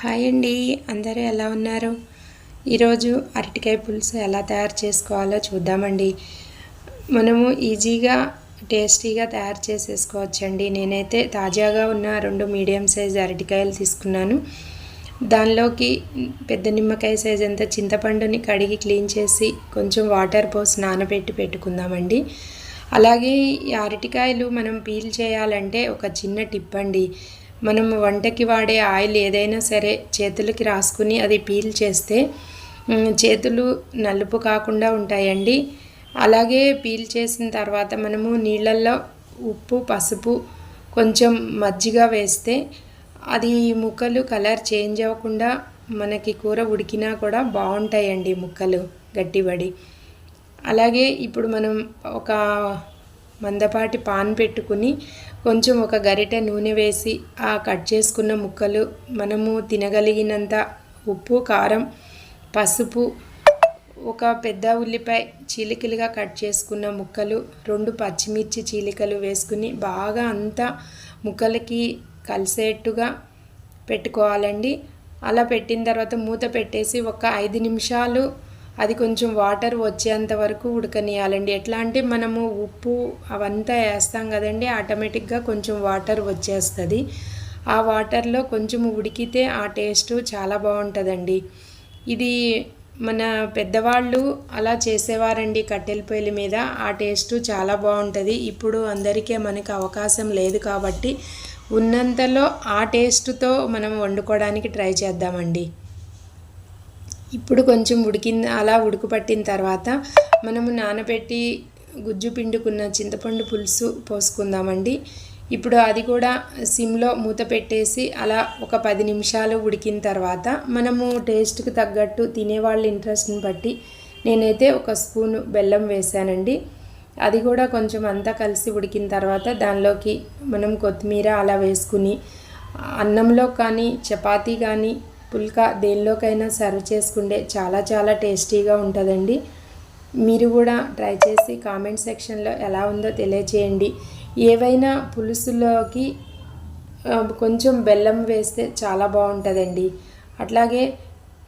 Hi అండి. అందరూ ఎలా ఉన్నారు? ఈరోజు అరటికాయ పులుసు ఎలా తయారు చేసుకోవాలో చూద్దామండి. మనము ఈజీగా టేస్టీగా తయారు చేసేసుకోవచ్చండి. నేనైతే తాజాగా ఉన్న రెండు మీడియం సైజ్ అరటికాయలు తీసుకున్నాను. దానిలోకి పెద్ద నిమ్మకాయ సైజ్ అంత చింతపండుని కడిగి క్లీన్ చేసి కొంచెం వాటర్ పోసి నానబెట్టి పెట్టుకుందామండి. అలాగే ఈ అరటికాయలు మనం పీల్ చేయాలంటే ఒక చిన్న టిప్ అండి. మనం వంటకి వాడే ఆయిల్ ఏదైనా సరే చేతులకి రాసుకుని అది పీల్ చేస్తే చేతులు నలుపు కాకుండా ఉంటాయండి. అలాగే పీల్ చేసిన తర్వాత మనము నీళ్ళల్లో ఉప్పు పసుపు కొంచెం మజ్జిగ వేస్తే అది ముక్కలు కలర్ చేంజ్ అవ్వకుండా మనకి కూర ఉడికినా కూడా బాగుంటాయండి ముక్కలు గట్టిబడి అలాగే ఇప్పుడు మనం ఒక మందపాటి పాన్ పెట్టుకుని కొంచెం ఒక గరిటె నూనె వేసి ఆ కట్ చేసుకున్న ముక్కలు మనము తినగలిగినంత ఉప్పు కారం పసుపు ఒక పెద్ద ఉల్లిపాయ చీలికలుగా కట్ చేసుకున్న ముక్కలు రెండు పచ్చిమిర్చి చీలికలు వేసుకుని బాగా అంతా ముక్కలకి కలిసేట్టుగా పెట్టుకోవాలండి. అలా పెట్టిన తర్వాత మూత పెట్టేసి ఒక ఐదు నిమిషాలు అది కొంచెం వాటర్ వచ్చేంత వరకు ఉడకనియాలండి. ఎట్లా అంటే మనము ఉప్పు అవంతా వేస్తాం కదండి ఆటోమేటిక్గా కొంచెం వాటర్ వచ్చేస్తుంది. ఆ వాటర్లో కొంచెం ఉడికితే ఆ టేస్ట్ చాలా బాగుంటుందండి. ఇది మన పెద్దవాళ్ళు అలా చేసేవారండి కట్టెల పొయ్యిల మీద ఆ టేస్ట్ చాలా బాగుంటుంది. ఇప్పుడు అందరికీ మనకి అవకాశం లేదు కాబట్టి ఉన్నంతలో ఆ టేస్ట్తో మనం వండుకోవడానికి ట్రై చేద్దామండి. ఇప్పుడు కొంచెం ఉడికింది అలా ఉడుకుపట్టిన తర్వాత మనము నానబెట్టి గుజ్జు పిండుకున్న చింతపండు పులుసు పోసుకుందామండి. ఇప్పుడు అది కూడా సిమ్లో మూత పెట్టేసి అలా ఒక పది నిమిషాలు ఉడికిన తర్వాత మనము టేస్ట్కి తగ్గట్టు తినేవాళ్ళ ఇంట్రెస్ట్ని బట్టి నేనైతే ఒక స్పూను బెల్లం వేసానండి. అది కూడా కొంచెం అంతా కలిసి ఉడికిన తర్వాత దానిలోకి మనం కొత్తిమీర అలా వేసుకుని అన్నంలో కానీ చపాతీ కానీ పుల్కా దేనిలోకైనా సర్వ్ చేసుకుంటే చాలా చాలా టేస్టీగా ఉంటుందండి. మీరు కూడా ట్రై చేసి కామెంట్ సెక్షన్లో ఎలా ఉందో తెలియచేయండి. ఏవైనా పులుసులోకి కొంచెం బెల్లం వేస్తే చాలా బాగుంటుందండి. అట్లాగే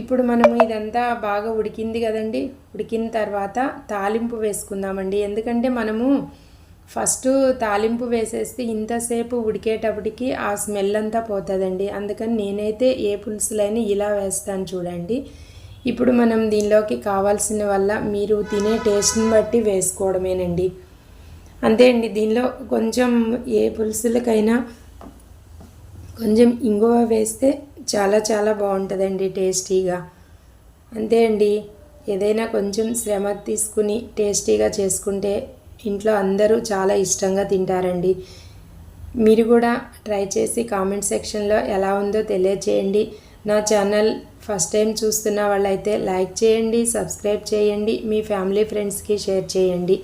ఇప్పుడు మనము ఇదంతా బాగా ఉడికింది కదండి. ఉడికిన తర్వాత తాలింపు వేసుకుందామండి. ఎందుకంటే మనము ఫస్ట్ తాలింపు వేసేస్తే ఇంతసేపు ఉడికేటప్పటికి ఆ స్మెల్ అంతా పోతుందండి. అందుకని నేనైతే ఏ పులుసులైనా ఇలా వేస్తాను చూడండి. ఇప్పుడు మనం దీనిలోకి కావాల్సిన వల్ల మీరు తినే టేస్ట్ని బట్టి వేసుకోవడమేనండి. అంతే అండి దీనిలో కొంచెం ఏ పులుసులకైనా కొంచెం ఇంగువ వేస్తే చాలా చాలా బాగుంటుందండి టేస్టీగా. అంతే అండి ఏదైనా కొంచెం శ్రమ తీసుకుని టేస్టీగా చేసుకుంటే ఇంట్లో అందరూ చాలా ఇష్టంగా తింటారండి. మీరు కూడా ట్రై చేసి కామెంట్ సెక్షన్లో ఎలా ఉందో తెలియచేయండి. నా ఛానల్ ఫస్ట్ టైం చూస్తున్న వాళ్ళైతే లైక్ చేయండి సబ్స్క్రైబ్ చేయండి మీ ఫ్యామిలీ ఫ్రెండ్స్కి షేర్ చేయండి.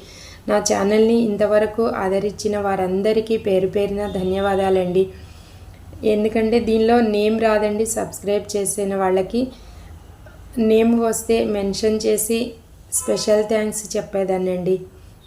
నా ఛానల్ని ఇంతవరకు ఆదరించిన వారందరికీ పేరు పేరిన ధన్యవాదాలండి. ఎందుకంటే దీనిలో నేమ్ రాదండి సబ్స్క్రైబ్ చేసిన వాళ్ళకి. నేమ్ వస్తే మెన్షన్ చేసి స్పెషల్ థ్యాంక్స్ చెప్పేదానండి